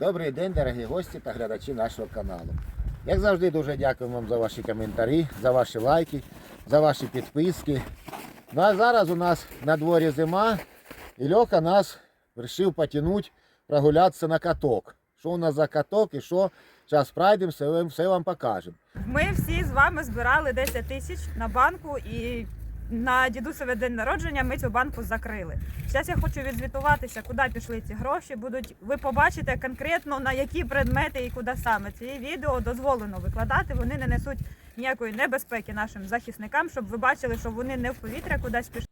Добрий день, дорогі гості та глядачі нашого каналу. Як завжди, дуже дякую вам за ваші коментарі, за ваші лайки, за ваші підписки. Ну а зараз у нас на дворі зима, і Льоха нас вирішив потягнути прогулятися на каток. Що у нас за каток і що, зараз пройдемо, все, вам- покажемо. Ми всі з вами збирали 10 тисяч на банку і на дідусове день народження ми цю банку закрили. Зараз я хочу відзвітуватися, куди пішли ці гроші. Будуть ви побачите конкретно на які предмети і куди саме. Ці відео дозволено викладати. Вони не несуть ніякої небезпеки нашим захисникам, щоб ви бачили, що вони не в повітря кудись пішли.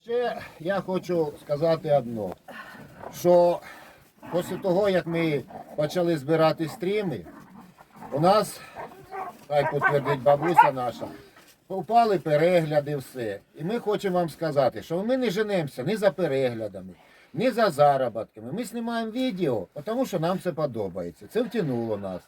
Ще я хочу сказати одно, що після того, як ми почали збирати стріми, у нас, хай підтвердить бабуся наша, впали перегляди, все. І ми хочемо вам сказати, що ми не женемося ні за переглядами, ні за заробітками. Ми знімаємо відео, тому що нам це подобається. Це втягнуло нас.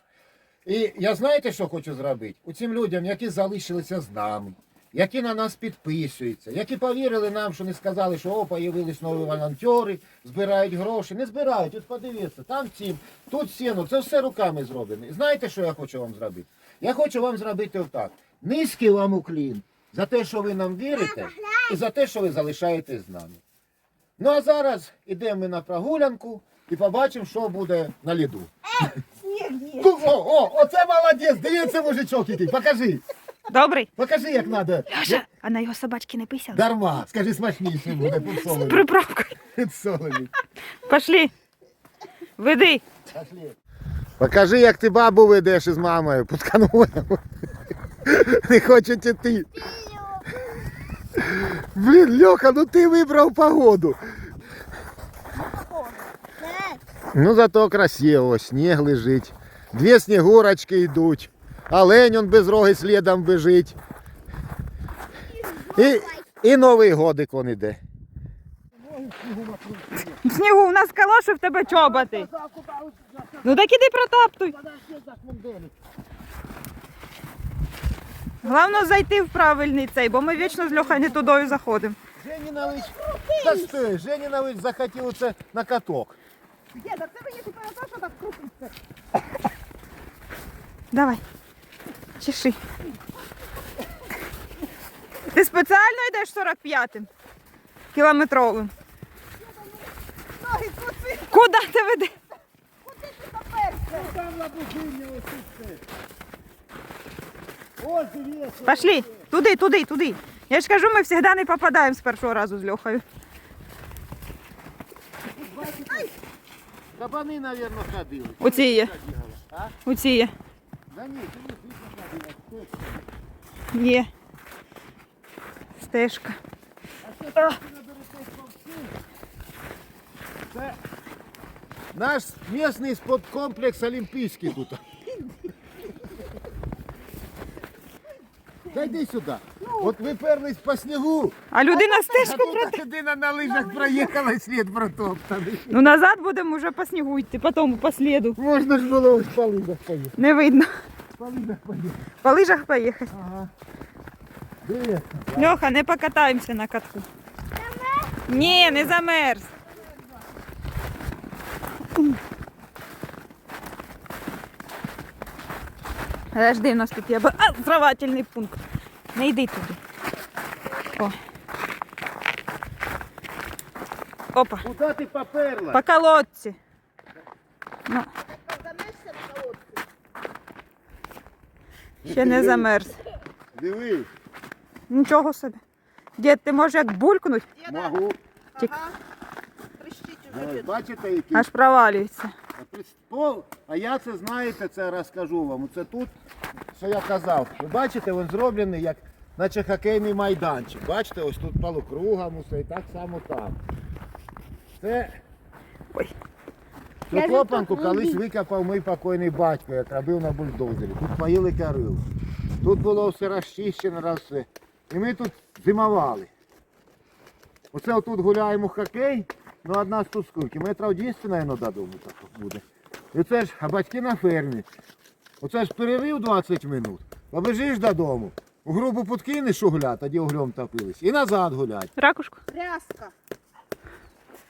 І я знаєте, що хочу зробити? У цим людям, які залишилися з нами, які на нас підписуються, які повірили нам, що не сказали, що о, появились нові волонтери, збирають гроші. Не збирають, от подивіться, там цим, тут сіно, це все руками зроблено. І знаєте, що я хочу вам зробити? Я хочу вам зробити отак. Низький вам уклін за те, що ви нам вірите, і за те, що ви залишаєтесь з нами. Ну а зараз йдемо ми на прогулянку і побачимо, що буде на ліду. О, о, оце молодець, дивіться, мужичок який, покажи. Добрий. Покажи, як треба. Льоша, а на його собачки не писали? Дарма, скажи смачніше буде підсолений. Приправкою. Підсолений. Пошли. Веди. Пошли. Покажи, як ти бабу ведеш із мамою під каноном. Не хочете ти. Блін, Льоха, ну ти вибрав погоду. Ну зато красиво, сніг лежить. Дві снігурочки йдуть. Олень он без роги слідом біжить. І, і Новий годик он іде. В снігу у нас калоші, в тебе чоботи. Ну так іди протаптуй. Головне зайти в правильний цей, бо ми вічно з Льохою не тудою заходимо. Женінович, та стой, Женінович захотів це на каток. Деда, це мені тепер те, що так крутиться. Давай. Чеши. Ти спеціально йдеш 45-м? Кілометровим. Куди ти ведеш? куди ти поперся? Там лабухиня тут. Ось дивіться. Пошли. Туди, туди, туди. Я ж кажу, ми завжди не попадаємо з першого разу з Льохою. Кабани, мабуть, ходили. Оці є. Оці є. Да ні, Є. Стежка. Це наш місний спорткомплекс Олімпійський тут. Та йди сюди. От ви перлись по снігу, А людина стежку тут про. людина на лижах проїхала слід протоптаний. Ну назад будемо вже по снігу йти, потім по сліду. Можна ж було по лижах поїхати. Не видно. По лижах поїхати. По лижах поїхати. Ага. Дивіться. Льоха, не покатаємося на катку. Ні, не замерз. Подожди, у нас тут є обозревательний пункт. Не йди туди. О. Опа, Куди ти поперла? по колодці. Ну, Замешся на колодці. Ще не замерз. Дивись. Нічого собі. Дід, ти можеш як булькнуть, Могу. Тік. Ось. Бачите, який аж провалюється. Пол, а я це знаєте, це розкажу вам. Це тут, що я казав. Ви бачите, він зроблений як наче хокейний майданчик. Бачите, ось тут полукругом усе і так само там. Це Ой. Цю копанку колись викопав мій покойний батько, як робив на бульдозері. Тут поїли корил. Тут було все розчищено, раз все. І ми тут зимували. Оце отут гуляємо в хокей, ну одна з тут скільки, метрів 200, мабуть, додому так буде. І це ж, а батьки на фермі. Оце ж перерив 20 минут, побежиш додому, У грубу подкинеш угля, тоді углем топились. І назад гулять. Ракушку. Тряска.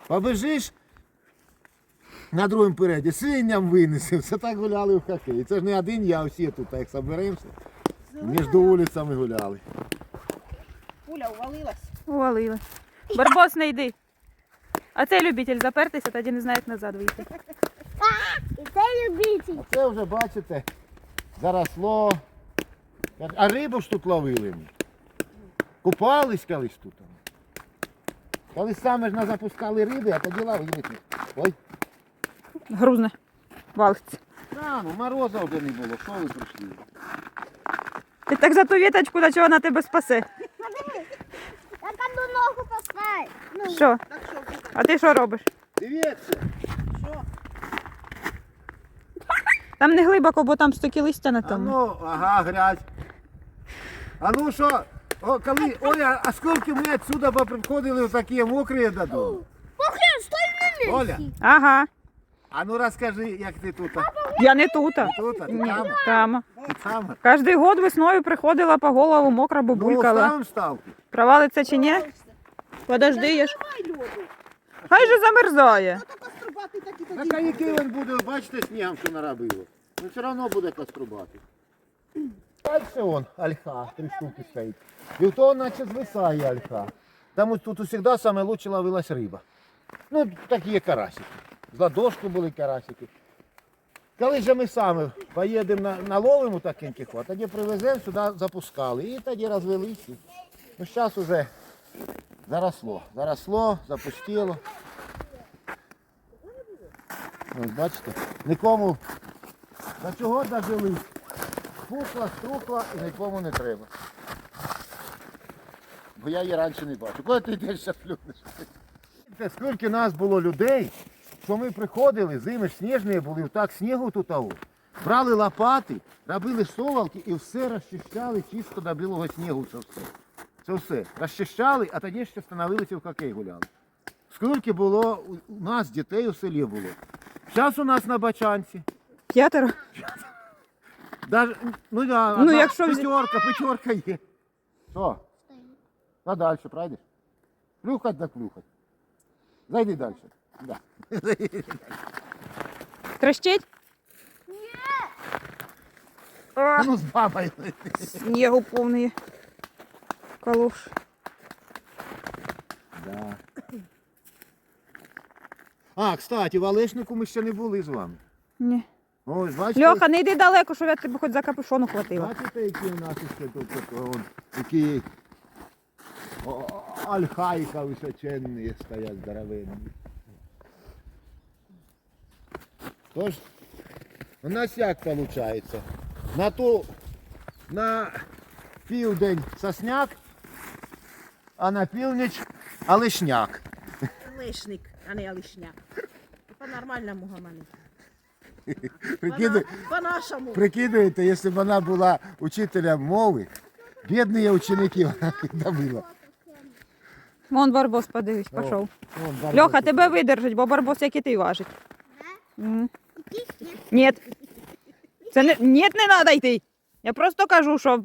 Побежиш на другому переді, свиням винесемо. Це так гуляли в хокей. Це ж не один я, а всі тут, як соберемося. Між вулицями гуляли. Пуля увалилась. Увалила. Барбос, не йди. А цей любитель запертися, тоді не знає, як назад вийти. І це любитель. Це вже, бачите, заросло. А рибу ж тут ловили ми. Купались колись тут. Коли саме ж нас запускали риби, а тоді ловили. Ой, Грузне. Валиться. да, ну мороза вже не було, що ви прийшли? Ти так за ту віточку, на чого вона тебе спасе. Так одну ногу поставь. Ну, Що? Так що вже? А ти що робиш? Дивіться, Що? Там не глибоко, бо там стоки листя на а тому. ну, ага, грязь. А ну що, о, коли, ой, а, а скільки ми отсюда приходили в такі мокрі додому? Похрен, стой на Оля, Ага. А ну розкажи, як ти тут? Я не тут. а. Тут, а ти Ні, там? там. Ти там? Кожний год весною приходила по голову мокра Ну, бабулькала. ставим. Провалиться чи ні? Подожди, я ж. Хай же замерзає. А тоді. який він буде, бачите, снігом, що наробило? Він все одно буде каструбати. Дальше вон альха, три штуки стоїть. І в того наче звисає альха. Там ось тут завжди саме лучше ловилась риба. Ну, такі є карасики. З ладошку були карасики. Коли же ми самі поїдемо на, наловимо такеньких, а тоді привеземо сюди, запускали. І тоді розвелися. Ну, зараз вже заросло. Заросло, запустило. Ось бачите, нікому до чого дожили. Пухла, струхла і нікому не треба. Бо я її раніше не бачив. Коли ти йдеш плюнеш. Скільки нас було людей, що ми приходили, зими ж сніжні були, так снігу тут того. Брали лопати, робили совалки і все розчищали чисто до білого снігу. Це все. Це все. Розчищали, а тоді ще становилися в хокей гуляли. Скільки було у- нас дітей у селі було. Зараз у нас на бачанці. П'ятеро. Даже, ну, да, Ну, якщо п'ятерка, п'ятерка є. Що? А далі пройдеш? Плюхать да плюхать. Зайди далі. Да. Трещить? А ну з бабою. Снігу повний. Калуш. Да. А, кстати, в Олешнику ми ще не були з вами. Ні. Ось, бачите, Льоха, не йди далеко, щоб я тебе хоч за капюшону хватила. бачите, які у нас ще тут тако, вон, які о, о, альхайка височенні стоять здоровенні. Тож, у нас як виходить? На ту, на південь сосняк, а на північ алишняк. Лишник, а не лишняк. По-нормальному гамані. Прикидай, По-нашому. Прикидуєте, якщо б вона була учителем мови, бідні ученики вона б. Вон барбос, подивись, пішов. Вон, Барбос Льоха, тебе видержить, бо барбос, як і ти важить. М. Ні. Це не... Ні, не треба йти. Я просто кажу, що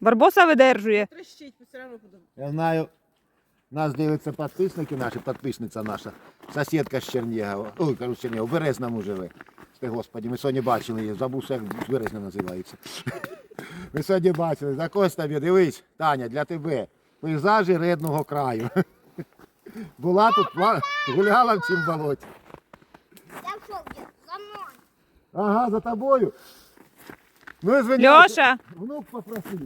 барбоса видержує. Трещить, все одно буду. Я знаю, нас дивляться підписники наші, підписниця наша, сусідка з Чернігова. Ой, кажу, з Чернігова, в Березному живе. Ти, Господи, ми сьогодні бачили її, забувся, як з Березня називається. Ми сьогодні бачили, за когось тобі, дивись, Таня, для тебе. Пейзажі рідного краю. Була тут, гуляла в цім болоті. Я? За мною. Ага, за тобою. Ну, извиняйте, Льоша! Внук попросив.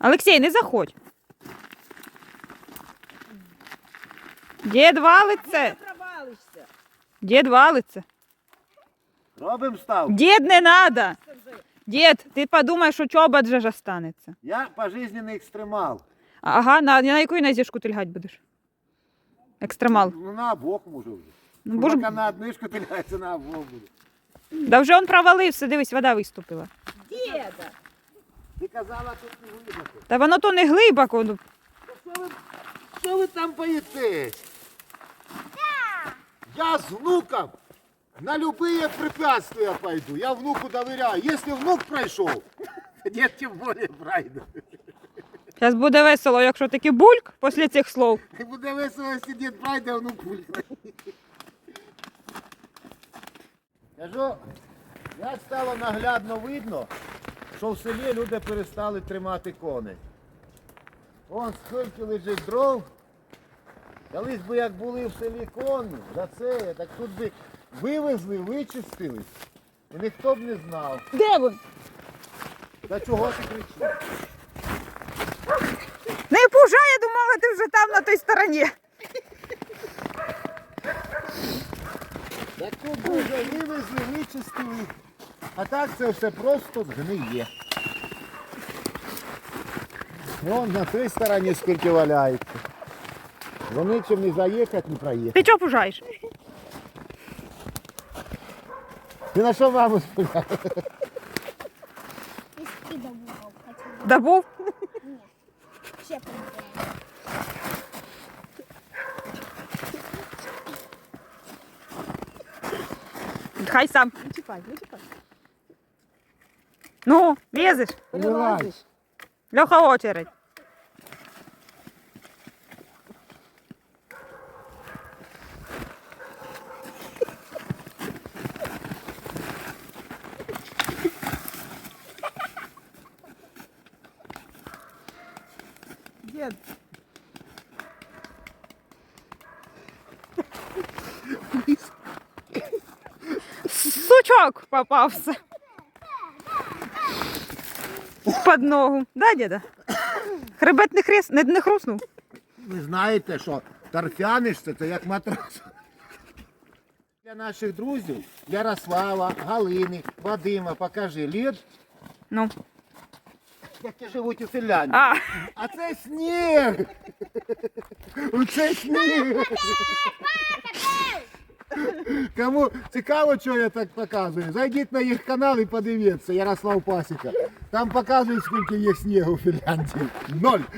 Олексій, не заходь. Дід валиться. Провалишся. Дід валиться. Робимо ставку. Дід не треба. Дід, ти подумай, що чобот же ж останеться. Я пожизненний екстремал. Ага, на, на яку нозі шкутильгать будеш? Екстремал. Ну, на обох може вже. Ну, Поки на одну шкотиляється, на буде. Да вже он провалився, дивись, вода виступила. Діда. Ти казала, тут не глибоко. Та воно то не глибоко. ну. Що ви, що ви там боїтесь? Я з внуком на любые препятствия пойду. Я внуку доверяю. Если внук пройшов, Дід тим більше прайду. Зараз буде весело, якщо таки бульк після цих слов. Буде весело, якщо дід прайде, а ну пулька. Кажу, як стало наглядно видно, що в селі люди перестали тримати коней. Вон скільки лежить дров. Колись би як були в селі коні, за це, так тут би вивезли, вичистили. І ніхто б не знав. Де ви? Та чого ти кричиш? Не пужай, я думала, ти вже там на той стороні. Би вже вивезли, вичистили. А так це все просто згниє. Вон на той стороні скільки валяється. Вони чим не заїхати, не проїхати. Ти чого пужаєш? Ти на що маму був. Добув? Ще помідори. Хай сам. Не чіпай, не чіпай. Ну, лізеш. Льоха очередь. Дід, Сучок попався. Під ногу. Да, діда? Хребет не, хрес... не, не хруснув. Ви знаєте, що торфянишся це як матрос. Для наших друзів Ярослава, Галини, Вадима, покажи лід, Ну. які живуть у селяні. А, А це сніг! Оце сніг! Кому цікаво, що я так показую, зайдіть на їх канал і подивіться, Ярослав Пасіка. Там показують, скільки є снігу в Фінляндії. Ноль.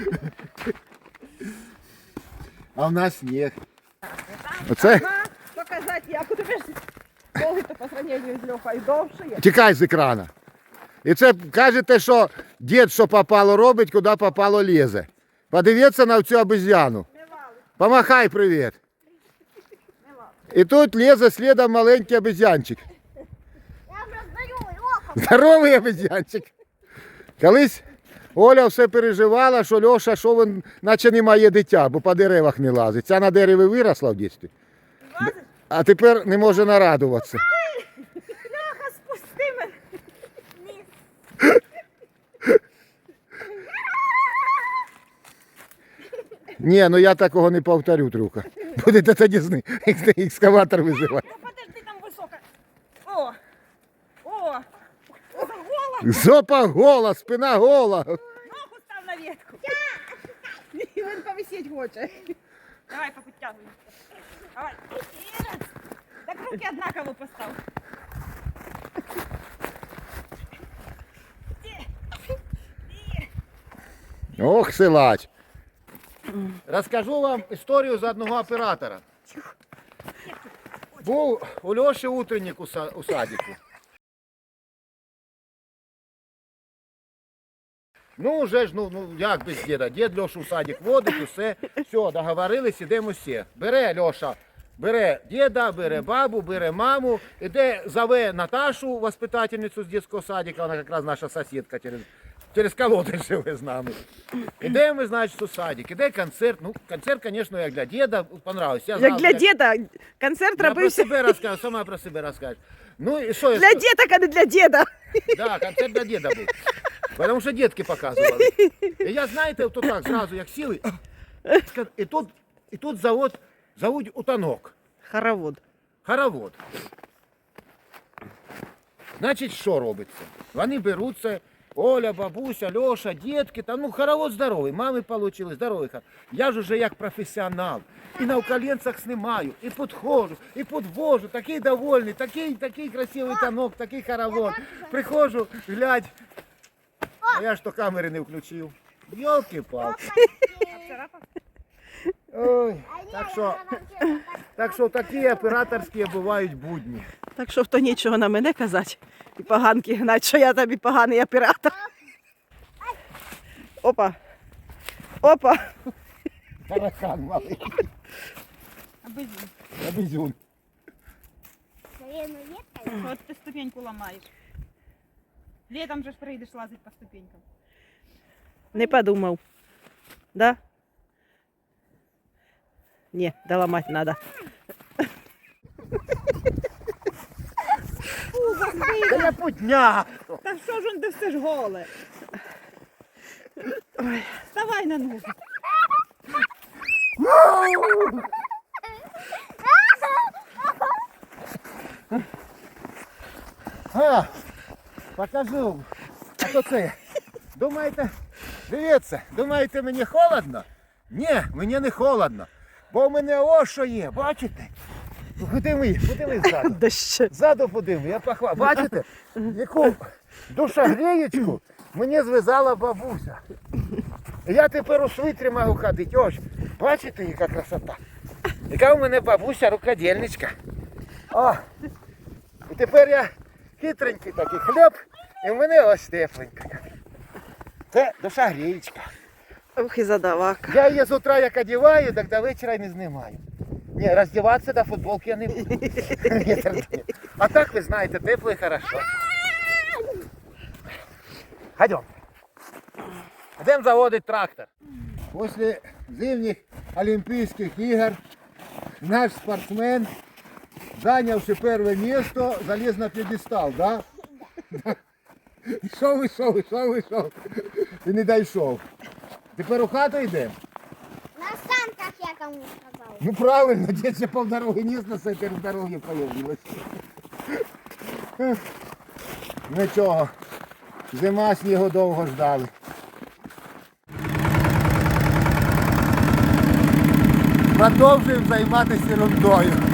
А в нас сніг. Оце показати, як у тебе ж довгий то по сравненню з Льохою довше є. тікай з екрана. І це кажете, що дід, що попало, робить, куди попало лізе. Подивіться на цю обезьяну. Помахай привіт. І тут лізе слідом маленький обезьянчик. Я вже. Здоровий обезьянчик. Колись Оля все переживала, що Льоша, що він наче не має дитя, бо по деревах не лазить. Ця на дереві виросла в дитинстві. А тепер не може нарадуватися. Льоха, спусти мене. Ні, ну я такого не повторю, трюка. Будете тоді з екскаватор визивати. Ну, подожди, там висока. О, о, гола. Зопа гола, спина гола. Ногу став на ветку. І він повисіть хоче. Давай, поподтягуй. Давай. Так руки однаково постав. Ох, силач. Розкажу вам історію з одного оператора. Був у Льоші утренник у, садику. Ну, вже ж, ну, ну як без діда? Дід Льошу в садик водить, усе. Все, договорились, ідемо всі. Бере Льоша, бере діда, бере бабу, бере маму, іде, зове Наташу, воспитательницю з дитячого садика, вона якраз наша сусідка через, через колоди живе з нами. Ідемо, ми, значить, у садик, іде концерт. Ну, концерт, звісно, як для діда, понравився. Я Як знав, для діда концерт Я про робився себе розкажу, сама про себе розкажеш. Ну і що я для скажу? діток, а не для діда. Да, концерт для деда був. Тому що дітки показували. І я, знаєте, то так, зразу як сіли, і тут, і тут завод, зовуть утонок, Хоровод. хоровод. Значить, що робиться? Вони беруться, Оля, бабуся, Льоша, дітки, там, ну, хоровод здоровий, мами отримали, здоровий. хоровод. Я ж уже як професіонал. І на коленцях знімаю, і підходжу, і підвожу, такий довольний, такий, такий красивий танок, такий хоровод. Приходжу, глядь, а я ж то камери не включив. Йолки-палки. Ой, так що, так що такі операторські бувають будні. Так що хто нічого на мене казати і поганки гнать, що я тобі поганий оператор. Опа. Опа. Таракан малий. Аби зі. Абизюн. От ти ступеньку ламаєш. Літом же ж прийдеш лазити по ступенькам. Не подумав. Да? Ні, доламати треба. Та я путня. Та що ж он ти все ж голе? Вставай на ноги. А, покажу. А то це. Думаєте, дивіться, думаєте, мені холодно? Ні, мені не холодно. Бо в мене ось що є, бачите? Подиви, подиви ззаду. Ззаду подиви, я похвалю. Бачите, яку душогрієчку мені зв'язала бабуся. Я тепер у свитрі можу ходити. Ось, бачите, яка красота. Яка у мене бабуся рукодільничка. О, і тепер я хитренький такий хліб, і в мене ось тепленька. Це душогрієчка. Ох і задавака. Я її з утра як одіваю, так до вечора не знімаю. Ні, роздіватися до футболки я не буду. Ні, а так ви знаєте, тепло і хорошо. Ходім. Йдемо заводити трактор. Після зимніх Олімпійських ігор наш спортсмен, зайнявши перше місце, заліз на п'єдестал, да? Ішов, ішов, ішов, ішов. І не дійшов. Тепер у хату йдемо? На санках я кому сказал. Ну правильно, дід ще полдороги ніс на в дорогі появилось. Нічого. Зима снігу довго ждали. Продовжуємо займатися ерундою.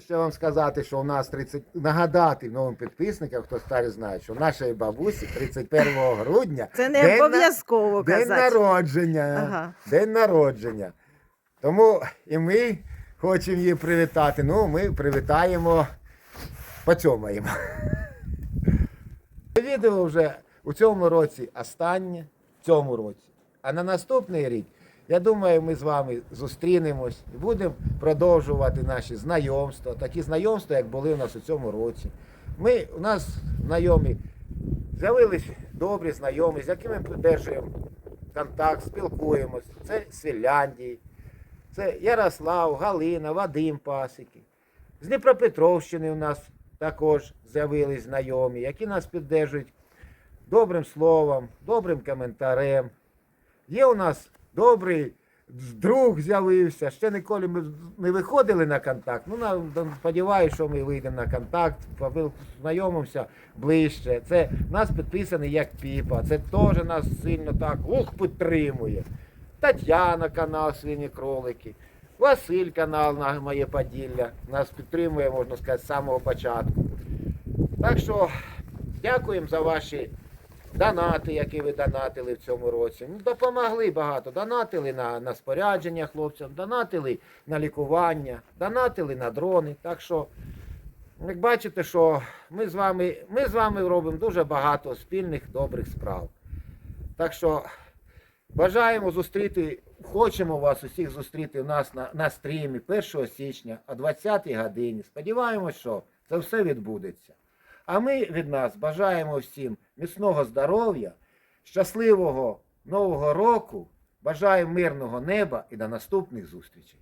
Хочу ще вам сказати, що у нас 30... нагадати новим підписникам, хто старі знає, що у нашої бабусі 31 грудня Це не день на- обов'язково день народження. Ага. День народження. Тому і ми хочемо її привітати. Ну, ми привітаємо, поцьомаємо. Відео вже у цьому році останнє, в цьому році. А на наступний рік, я думаю, ми з вами зустрінемось і будемо продовжувати наші знайомства, такі знайомства, як були у нас у цьому році. Ми, у нас знайомі, з'явились добрі знайомі, з якими ми підтримуємо контакт, спілкуємось. Це з Фінляндії, це Ярослав, Галина, Вадим Пасики. З Дніпропетровщини у нас також з'явились знайомі, які нас підтримують добрим словом, добрим коментарем. Є у нас добрий друг з'явився. Ще ніколи ми не виходили на контакт. Ну, сподіваюся, що ми вийдемо на контакт, познайомимося ближче. Це нас підписаний як Піпа. Це теж нас сильно так ух, підтримує. Тетяна канал Свині кролики. Василь канал на моє Поділля. Нас підтримує, можна сказати, з самого початку. Так що дякуємо за ваші донати, які ви донатили в цьому році. Ну, допомогли багато. Донатили на, на спорядження хлопцям, донатили на лікування, донатили на дрони. Так що, як бачите, що ми з вами, ми з вами робимо дуже багато спільних добрих справ. Так що бажаємо зустріти, хочемо вас усіх зустріти у нас на, на стрімі 1 січня о 20-й годині. Сподіваємось, що це все відбудеться. А ми від нас бажаємо всім міцного здоров'я, щасливого нового року, бажаю мирного неба і до наступних зустрічей.